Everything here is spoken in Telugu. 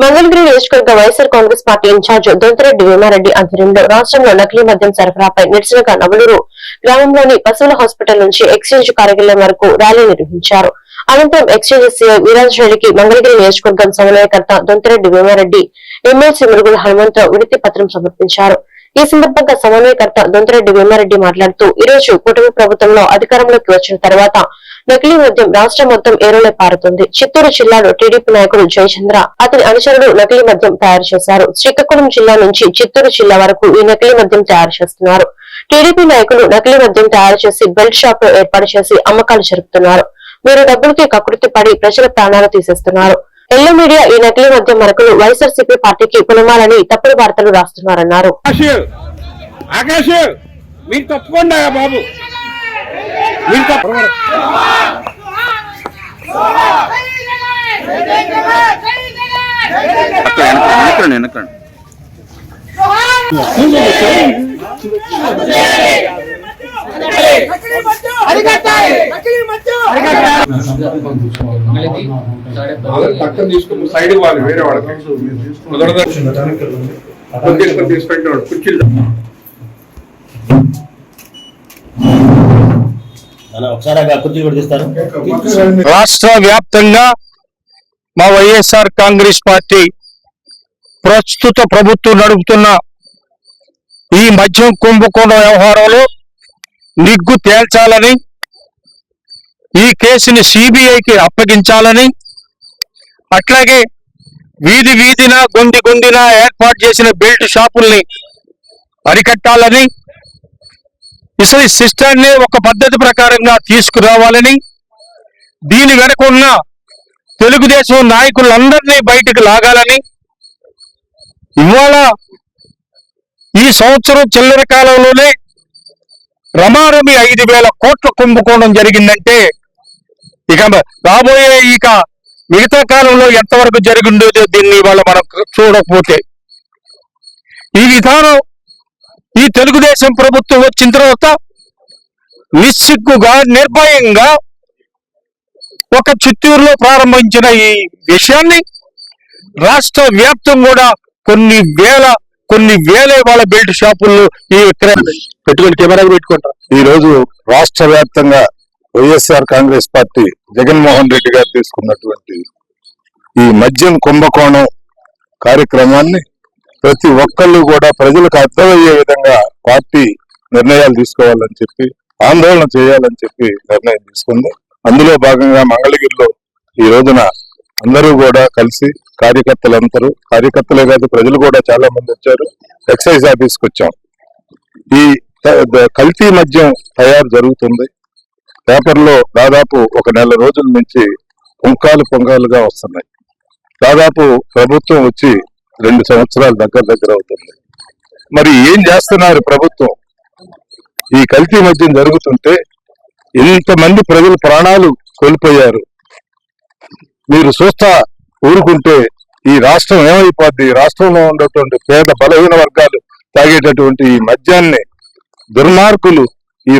మంగళగిరి నియోజకవర్గ YSR Congress party incharge Dontireddy Vemareddy ఆధ్వర్యంలో రాష్ట్రంలో నకిలీ మద్యం సరఫరాపై నిరసనగా నవలూరు గ్రామంలోని పశువుల హాస్పిటల్ నుంచి ఎక్స్చేంజ్ కార్యాలయం వరకు ర్యాలీ నిర్వహించారు. అనంతరం ఎక్స్చేంజ్ వీరాజ్ రెడ్డికి మంగళగిరి నియోజకవర్గం సమన్వయకర్త దొంతరెడ్డి వేమారెడ్డి ఎమ్మెల్సీ మురుగుల హనుమంతరావు వినతి పత్రం సమర్పించారు. ఈ సందర్భంగా సమన్వయకర్త దొంతరెడ్డి వేమారెడ్డి మాట్లాడుతూ ఈ రోజు కుటుంబ ప్రభుత్వంలో అధికారంలోకి వచ్చిన తర్వాత నకిలీ మద్యం రాష్ట్రం మొత్తం ఏరులే పారుతుంది. చిత్తూరు జిల్లాలో టీడీపీ నాయకుడు జయచంద్ర అతని అనుచరుడు నకిలీ మద్యం తయారు చేశారు. శ్రీకాకుళం జిల్లా నుంచి చిత్తూరు జిల్లా వరకు ఈ నకిలీ మద్యం తయారు చేస్తున్నారు. టీడీపీ నాయకులు నకిలీ మద్యం తయారు చేసి బెల్ట్ షాప్ ఏర్పాటు చేసి అమ్మకాలు జరుపుతున్నారు. మీరు డబ్బులకి కకృతి పడి ప్రజల ప్రాణాలు తీసేస్తున్నారు. ఎల్లో మీడియా ఈ నకిలీ మద్యం మరకలు వైఎస్ఆర్సీపీ పార్టీకి పునమాలని తప్పుడు వార్తలు రాస్తున్నారన్నారు. మీరు తప్పకుండా బాబు. మీరు పక్కన తీసుకుని సైడ్ వేరే వాళ్ళకి. కుర్చీలు రాష్ట్ర వ్యాప్తంగా మా వైఎస్ఆర్ కాంగ్రెస్ పార్టీ ప్రస్తుత ప్రభుత్వం నడుపుతున్న ఈ మద్యం కుంభకోణ వ్యవహారంలో నిగ్గు తేల్చాలని ఈ కేసుని సిబిఐకి అప్పగించాలని అట్లాగే వీధి వీధిన గుండి గుండిన ఏర్పాటు చేసిన బెల్ట్ షాపుల్ని అరికట్టాలని ఇసలి సిస్టర్ని సిస్టాన్ని ఒక పద్ధతి ప్రకారంగా తీసుకురావాలని దీని వెనక ఉన్న తెలుగుదేశం నాయకులందరినీ బయటకు లాగాలని ఇవాళ ఈ సంవత్సరం చిల్లర కాలంలోనే రమారమి ఐదు వేల కోట్ల కుంభకోణం జరిగిందంటే ఇక రాబోయే ఇక మిగతా కాలంలో ఎంతవరకు జరిగిందో దీన్ని వాళ్ళు మనం చూడకపోతే. ఈ విధానం ఈ తెలుగుదేశం ప్రభుత్వం వచ్చిన తర్వాత నిస్సిగ్గుగా నిర్భయంగా ఒక చిత్తూరులో ప్రారంభించిన ఈ విషయాన్ని రాష్ట్ర వ్యాప్తం కూడా కొన్ని వేల కొన్ని వేల వాళ్ళ బెల్ట్ షాపుల్లో ఈ విక్రయాలు పెట్టుకుని కెమెరా పెట్టుకుంటారు. ఈ రోజు రాష్ట్ర వ్యాప్తంగా YSR Congress party Jaganmohan Reddy garu తీసుకున్నటువంటి ఈ మద్యం కుంభకోణం కార్యక్రమాన్ని ప్రతి ఒక్కళ్ళు కూడా ప్రజలకు అర్థమయ్యే విధంగా పార్టీ నిర్ణయాలు తీసుకోవాలని చెప్పి ఆందోళన చేయాలని చెప్పి నిర్ణయం తీసుకుంది. అందులో భాగంగా మంగళగిరిలో ఈ రోజున అందరూ కూడా కలిసి కార్యకర్తలందరూ కార్యకర్తలే కాదు ప్రజలు కూడా చాలా మంది వచ్చారు. ఎక్సైజ్ ఆఫీస్కి వచ్చాం. ఈ ద- కల్తీ మద్యం తయారు జరుగుతుంది. పేపర్లో దాదాపు ఒక నెల రోజుల నుంచి పుంకాలు పొంగాలుగా వస్తున్నాయి. దాదాపు ప్రభుత్వం వచ్చి రెండు సంవత్సరాలు దగ్గర దగ్గర అవుతుంది. మరి ఏం చేస్తున్నారు ప్రభుత్వం? ఈ కల్తీ మద్యం జరుగుతుంటే ఇంతమంది ప్రజల ప్రాణాలు కోల్పోయారు. మీరు చూస్తా ఊరుకుంటే ఈ రాష్ట్రం ఏమైపోద్ది? రాష్ట్రంలో ఉన్నటువంటి పేద బలహీన వర్గాలు తాగేటటువంటి ఈ మద్యాన్ని దుర్మార్గులు ఈ